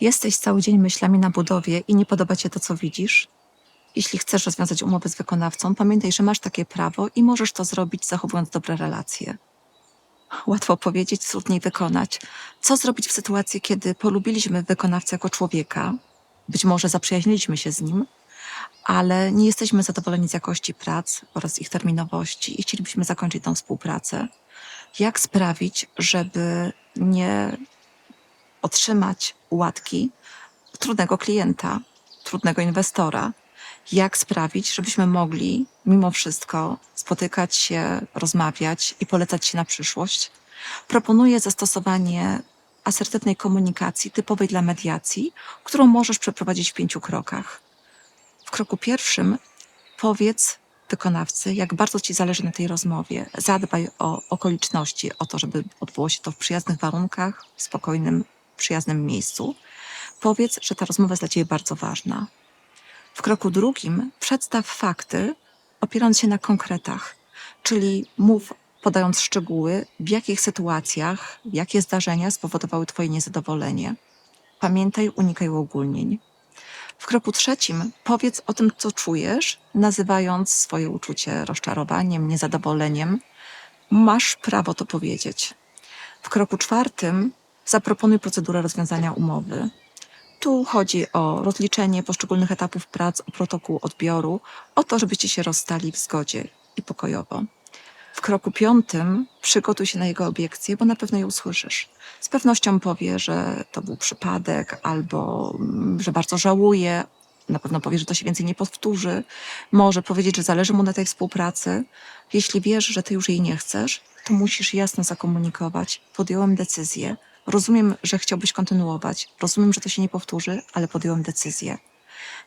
Jesteś cały dzień myślami na budowie i nie podoba cię to, co widzisz? Jeśli chcesz rozwiązać umowę z wykonawcą, pamiętaj, że masz takie prawo i możesz to zrobić, zachowując dobre relacje. Łatwo powiedzieć, trudniej wykonać. Co zrobić w sytuacji, kiedy polubiliśmy wykonawcę jako człowieka, być może zaprzyjaźniliśmy się z nim, ale nie jesteśmy zadowoleni z jakości prac oraz ich terminowości i chcielibyśmy zakończyć tą współpracę? Jak sprawić, żeby nie otrzymać łatki trudnego klienta, trudnego inwestora. Jak sprawić, żebyśmy mogli mimo wszystko spotykać się, rozmawiać i polecać się na przyszłość? Proponuję zastosowanie asertywnej komunikacji typowej dla mediacji, którą możesz przeprowadzić w pięciu krokach. W kroku pierwszym powiedz wykonawcy, jak bardzo ci zależy na tej rozmowie. Zadbaj o okoliczności, o to, żeby odbyło się to w przyjaznych warunkach, w spokojnym, przyjaznym miejscu. Powiedz, że ta rozmowa jest dla ciebie bardzo ważna. W kroku drugim przedstaw fakty, opierając się na konkretach, czyli mów, podając szczegóły, w jakich sytuacjach, jakie zdarzenia spowodowały Twoje niezadowolenie. Pamiętaj, unikaj uogólnień. W kroku trzecim powiedz o tym, co czujesz, nazywając swoje uczucie rozczarowaniem, niezadowoleniem. Masz prawo to powiedzieć. W kroku czwartym zaproponuj procedurę rozwiązania umowy. Tu chodzi o rozliczenie poszczególnych etapów prac, o protokół odbioru, o to, żebyście się rozstali w zgodzie i pokojowo. W kroku piątym przygotuj się na jego obiekcję, bo na pewno je usłyszysz. Z pewnością powie, że to był przypadek, albo mm, że bardzo żałuje. Na pewno powie, że to się więcej nie powtórzy. Może powiedzieć, że zależy mu na tej współpracy. Jeśli wiesz, że ty już jej nie chcesz, to musisz jasno zakomunikować. Podjąłem decyzję. Rozumiem, że chciałbyś kontynuować. Rozumiem, że to się nie powtórzy, ale podjąłem decyzję.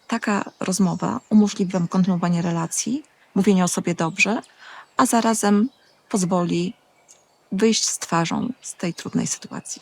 Taka rozmowa umożliwi Wam kontynuowanie relacji, mówienie o sobie dobrze, a zarazem pozwoli wyjść z twarzą z tej trudnej sytuacji.